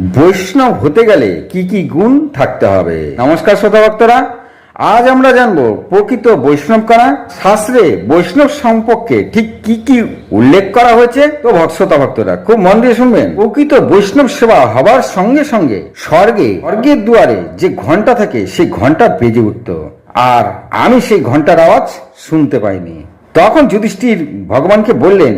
বৈষ্ণব হতে গেলে কি কি গুণ থাকতে হবে? নমস্কার শ্রোতা ভক্তরা, আজ আমরা জানব প্রকৃত বৈষ্ণব কারা, শাস্ত্রে বৈষ্ণব সম্পর্কে ঠিক কি কি উল্লেখ করা হয়েছে। তো ভক্ততা ভক্তরা, খুব মন দিয়ে শুনবেন। প্রকৃত বৈষ্ণব সেবা হবার সঙ্গে সঙ্গে স্বর্গে, স্বর্গের দুয়ারে যে ঘণ্টা থাকে, সেই ঘণ্টা বেজে উঠত। আর আমি সেই ঘণ্টার আওয়াজ শুনতে পাইনি। তখন যুধিষ্ঠির ভগবানকে বললেন,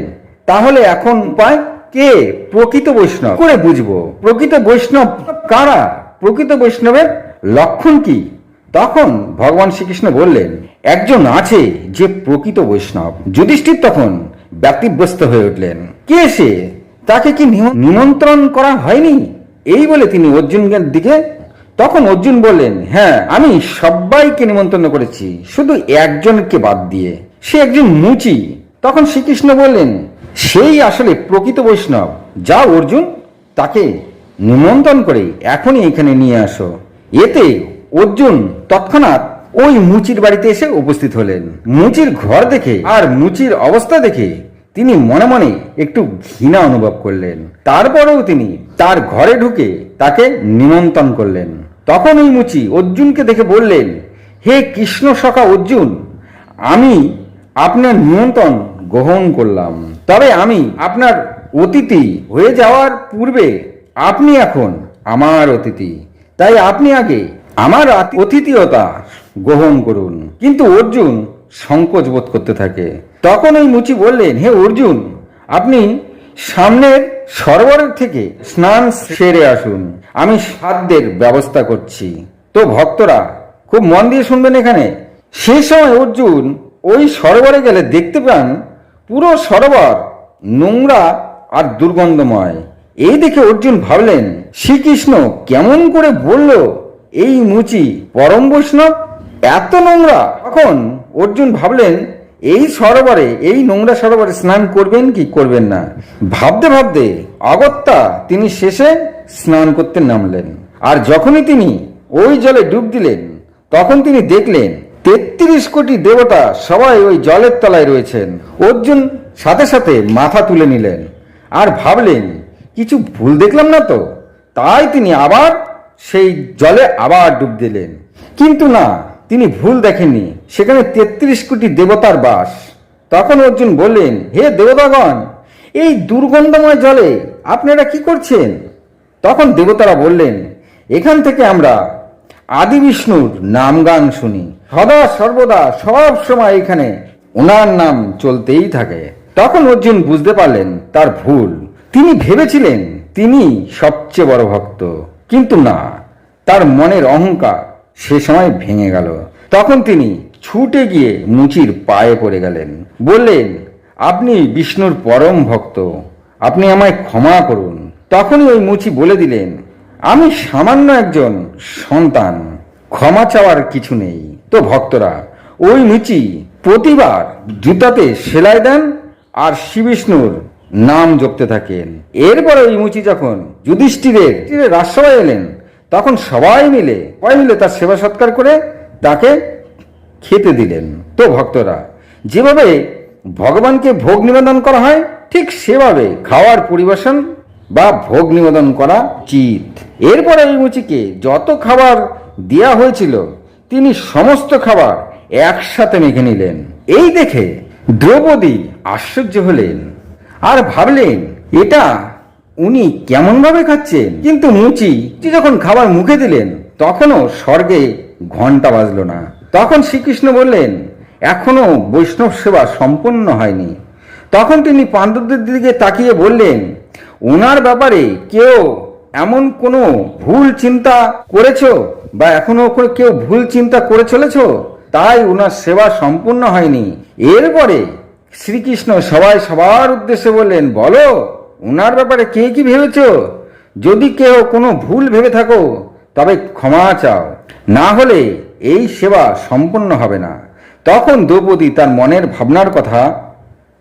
তাহলে এখন উপায় কে? প্রকৃত বৈষ্ণব। করে বুঝব। প্রকৃত বৈষ্ণব কারা? প্রকৃত বৈষ্ণবের লক্ষণ কি? তখন ভগবান শ্রীকৃষ্ণ বললেন একজন আছে যে প্রকৃত বৈষ্ণব। যুধিষ্ঠির তখন ব্যক্তিব্যস্ত হয়ে উঠলেন কে সে? তাকে কি নিমন্ত্রণ করা হয়নি? এই বলে তিনি অর্জুনের দিকে তখন অর্জুন বললেন হ্যাঁ আমি সবাইকে নিমন্ত্রণ করেছি। শুধু একজনকে বাদ দিয়ে। সে একজন মুচি। তখন শ্রীকৃষ্ণ বললেন সেই আসলে প্রকৃত বৈষ্ণব, যা অর্জুন তাকে নিমন্ত্রণ করে এখনই এখানে নিয়ে আসো। এতে অর্জুন তৎক্ষণাৎ ওই মুচির বাড়িতে এসে উপস্থিত হলেন। মুচির ঘর দেখে আর মুচির অবস্থা দেখে তিনি মনে মনে একটু ঘৃণা অনুভব করলেন। তারপরেও তিনি তার ঘরে ঢুকে তাকে নিমন্ত্রণ করলেন। তখন ওই মুচি অর্জুনকে দেখে বললেন, হে কৃষ্ণ সখা অর্জুন, আমি আপনার নিমন্ত্রণ গ্রহণ করলাম। তবে আমি আপনার অতিথি হয়ে যাওয়ার পূর্বে আপনি এখন আমার অতিথি। তাই আপনি আগে আমার অতিথিয়তা গ্রহণ করুন। কিন্তু অর্জুন সংকোচ বোধ করতে থাকে। তখন ওই মুচি বললেন, হে অর্জুন, আপনি সামনের সরোবরের থেকে স্নান সেরে আসুন। আমি সাধ্যের ব্যবস্থা করছি। তো ভক্তরা খুব মন দিয়ে শুনবেন এখানে। সেই সময় অর্জুন ওই সরোবরে গেলে দেখতে পান পুরো সরোবর নোংরা আর দুর্গন্ধময়। এই দেখে অর্জুন ভাবলেন, শ্রীকৃষ্ণ কেমন করে বলল এই মুচি পরম বৈষ্ণব? এত নোংরা? তখন অর্জুন ভাবলেন, এই সরোবরে, এই নোংরা সরোবরে স্নান করবেন কি করবেন না? ভাবতে ভাবতে অগত্যা তিনি শেষে স্নান করতে নামলেন। আর যখনই তিনি ওই জলে ডুব দিলেন, তখন তিনি দেখলেন তেত্রিশ কোটি দেবতা সবাই ওই জলের তলায় রয়েছেন। অর্জুন সাথে সাথে মাথা তুলে নিলেন আর ভাবলেন, কিছু ভুল দেখলাম না তো? তাই তিনি আবার সেই জলে আবার ডুব দিলেন। কিন্তু না, তিনি ভুল দেখেননি। সেখানে তেত্রিশ কোটি দেবতার বাস। তখন অর্জুন বললেন, হে দেবতাগণ, এই দুর্গন্ধময় জলে আপনারা কি করছেন? তখন দেবতারা বললেন, এখান থেকে আমরা আদি বিষ্ণুর নাম গান শুনি। সদা সর্বদা সব সময় এখানে ওনার নাম চলতেই থাকে। তখন অর্জুন বুঝতে পারলেন তার ভুল। তিনি ভেবেছিলেন তিনি সবচেয়ে বড় ভক্ত। কিন্তু না, তার মনের অহংকার সে সময় ভেঙে গেল। তখন তিনি ছুটে গিয়ে মুচির পায়ে পড়ে গেলেন। বললেন, আপনি বিষ্ণুর পরম ভক্ত। আপনি আমায় ক্ষমা করুন। তখনই ওই মুচি বলে দিলেন আমি সামান্য একজন সন্তান, ক্ষমা চাওয়ার কিছু নেই। তো ভক্তরা, ওই মুচি প্রতিবার জুতাতে সেলাই দেন আর শ্রীবিষ্ণুর নাম জপতে থাকেন। এরপরে ওই মুচি যখন যুধিষ্ঠিরের রাজসভায় এলেন, তখন সবাই মিলে সবাই মিলে তার সেবা সৎকার করে তাকে খেতে দিলেন। তো ভক্তরা, যেভাবে ভগবানকে ভোগ নিবেদন করা হয়, ঠিক সেভাবে খাওয়ার পরিবেশন বা ভোগ নিবেদন করা উচিত। এরপরে মুচিকে যত খাবার দেয়া হয়েছিল, তিনি সমস্ত খাবার একসাথে মেখে নিলেন। এই দেখে দ্রৌপদী আশ্চর্য হলেন আর ভাবলেন, এটা উনি কেমন ভাবে খাচ্ছেন? কিন্তু মুচি যখন খাবার মুখে দিলেন, তখনও স্বর্গে ঘণ্টা বাজলো না। তখন শ্রীকৃষ্ণ বললেন, এখনও বৈষ্ণব সেবা সম্পূর্ণ হয়নি। তখন তিনি পাণ্ডবদের দিকে তাকিয়ে বললেন ওনার ব্যাপারে কেউ এমন কোনো ভুল চিন্তা করেছ? বা এখনও কেউ ভুল চিন্তা করে চলেছ? তাই ওনার সেবা সম্পূর্ণ হয়নি। এরপরে শ্রীকৃষ্ণ সবাই সবার উদ্দেশ্যে বললেন, বলো ওনার ব্যাপারে কে কি ভেবেছ? যদি কেউ কোনো ভুল ভেবে থাকো, তবে ক্ষমা চাও। না হলে এই সেবা সম্পূর্ণ হবে না। তখন দ্রৌপদী তার মনের ভাবনার কথা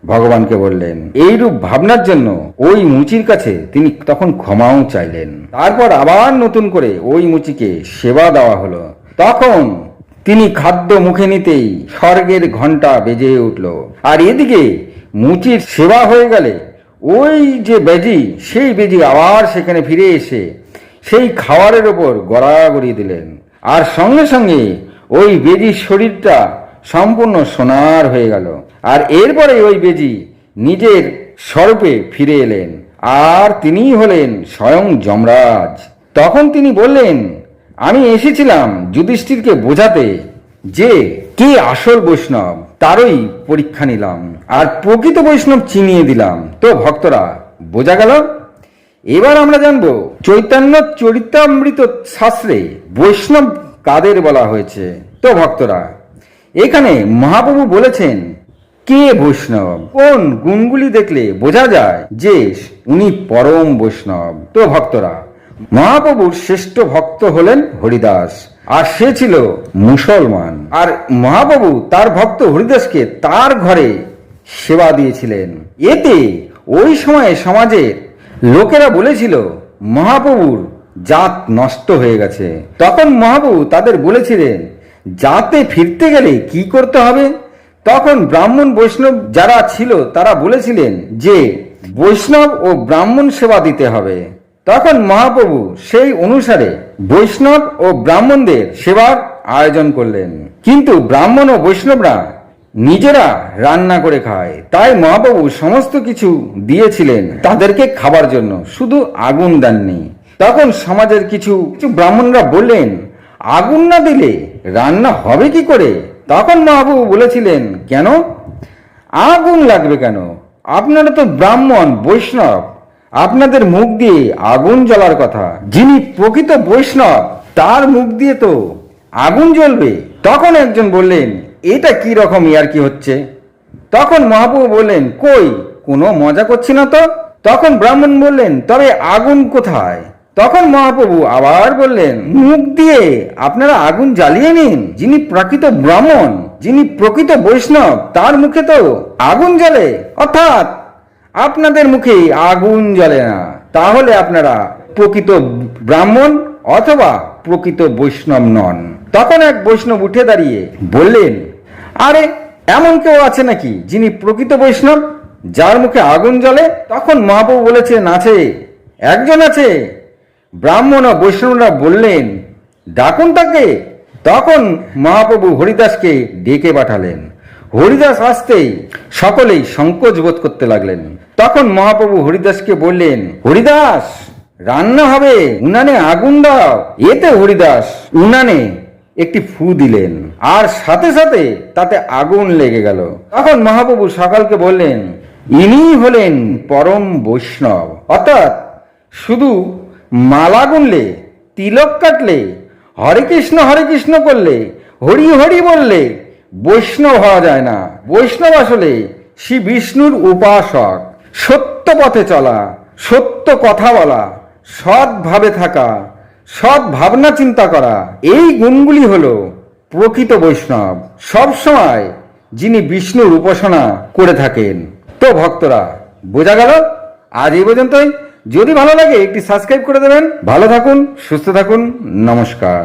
ভগবানকে বললেন, এইরূপ ভাবনার জন্য ওই মুচির কাছে তিনি তখন ক্ষমাও চাইলেন। তারপর আবার নতুন করে ওই মুচিকে সেবা দেওয়া হলো। তখন তিনি খাদ্য মুখে নিতেই স্বর্গের ঘণ্টা বেজে উঠল। আর এদিকে মুচির সেবা হয়ে গেলে ওই যে বেজি, সেই বেজি আবার সেখানে ফিরে এসে সেই খাবারের ওপর গড়াগড়ি দিলেন। আর সঙ্গে সঙ্গে ওই বেজির শরীরটা সম্পূর্ণ সোনার হয়ে গেল। আর এরপরে ওই বেজি নিজের স্বরূপে ফিরে এলেন। আর তিনিই হলেন স্বয়ং যমরাজ। তখন তিনি বললেন, আমি এসেছিলাম যুধিষ্ঠিরকে বোঝাতে যে কে আসল বৈষ্ণব, তারই পরীক্ষা নিলাম। আর প্রকৃত বৈষ্ণব চিনিয়ে দিলাম। তো ভক্তরা, বোঝা গেল? এবার আমরা জানব, চৈতন্য চরিতামৃত শাস্ত্রে বৈষ্ণব কাদের বলা হয়েছে। তো ভক্তরা এখানে মহাপ্রভু বলেছেন, কে বৈষ্ণব? কোন গুণগুলি দেখলে বোঝা যায় যে উনি পরম বৈষ্ণব? তো ভক্তরা, মহাপ্রভুর শ্রেষ্ঠ ভক্ত হলেন হরিদাস, আর সে ছিল মুসলমান। আর মহাপ্রভু তার ভক্ত হরিদাসকে তার ঘরে সেবা দিয়েছিলেন। এতে ওই সময়ে সমাজের লোকেরা বলেছিল, মহাপ্রভুর জাত নষ্ট হয়ে গেছে। তখন মহাপ্রভু তাদের বলেছিলেন জাতে ফিরতে গেলে কি করতে হবে? তখন ব্রাহ্মণ বৈষ্ণব যারা ছিল, তারা বলেছিলেন যে, বৈষ্ণব ও ব্রাহ্মণ সেবা দিতে হবে। তখন মহাপ্রভু সেই অনুসারে বৈষ্ণব ও ব্রাহ্মণদের সেবার আয়োজন করলেন। কিন্তু ব্রাহ্মণ ও বৈষ্ণবরা নিজেরা রান্না করে খায়। তাই মহাপ্রভু সমস্ত কিছু দিয়েছিলেন তাদেরকে খাবার জন্য, শুধু আগুন দেননি। তখন সমাজের কিছু কিছু ব্রাহ্মণরা বললেন, আগুন না দিলে রান্না হবে কি করে? তখন মহাপ্রভু বলেছিলেন, কেন? আগুন লাগবে কেন? আপনারা তো ব্রাহ্মণ, বৈষ্ণব। আপনাদের মুখ দিয়ে আগুন জ্বলার কথা। যিনি প্রকৃত বৈষ্ণব, তার মুখ দিয়ে তো আগুন জ্বলবে। তখন একজন বললেন, এটা কি রকম ইয়ার কি হচ্ছে? তখন মহাপ্রভু বললেন, কই, কোনো মজা করছি না তো? তখন ব্রাহ্মণ বললেন, তবে আগুন কোথায়? তখন মহাপ্রভু আবার বললেন, মুখ দিয়ে আপনারা আগুন জ্বালিয়ে নিন। যিনি প্রকৃত ব্রাহ্মণ, যিনি প্রকৃত বৈষ্ণব, তার মুখে তো আগুন জ্বলে। অর্থাৎ আপনাদের মুখে আগুন জ্বলে না। তাহলে আপনারা প্রকৃত ব্রাহ্মণ অথবা প্রকৃত বৈষ্ণব নন। তখন এক বৈষ্ণব উঠে দাঁড়িয়ে বললেন, আরে, এমন কেউ আছে নাকি যিনি প্রকৃত বৈষ্ণব, যার মুখে আগুন জ্বলে? তখন মহাপ্রভু বলেছেন, আছে। একজন আছে। ব্রাহ্মণ ও বৈষ্ণবরা বললেন, ডাকুন তাকে। তখন মহাপ্রভু হরিদাসকে ডেকে পাঠালেন। হরিদাস আসতেই সকলেই সংকোচ বোধ করতে লাগলেন। তখন মহাপ্রভু হরিদাসকে বললেন, হরিদাস, রান্না হবে, উনানে আগুন দাও। এতে হরিদাস উনানে একটি ফু দিলেন আর সাথে সাথে তাতে আগুন লেগে গেল। তখন মহাপ্রভু সকালকে বললেন ইনি হলেন পরম বৈষ্ণব। অর্থাৎ শুধু মালা গুনলে, তিলক কাটলে, হরে কৃষ্ণ হরে কৃষ্ণ করলে, হরি হরি বললে, বৈষ্ণব হওয়া যায় না। বৈষ্ণব আসলে শ্রী বিষ্ণুর উপাসক। সত্য পথে চলা, সত্য কথা বলা সৎভাবে থাকা, সৎ ভাবনা চিন্তা করা, এই গুণগুলি হল প্রকৃত বৈষ্ণব। সব সময় যিনি বিষ্ণুর উপাসনা করে থাকেন। তো ভক্তরা, বোঝা গেল? আজ এই পর্যন্তই। যদি ভালো লাগে একটি সাবস্ক্রাইব করে দেবেন। ভালো থাকুন সুস্থ থাকুন নমস্কার।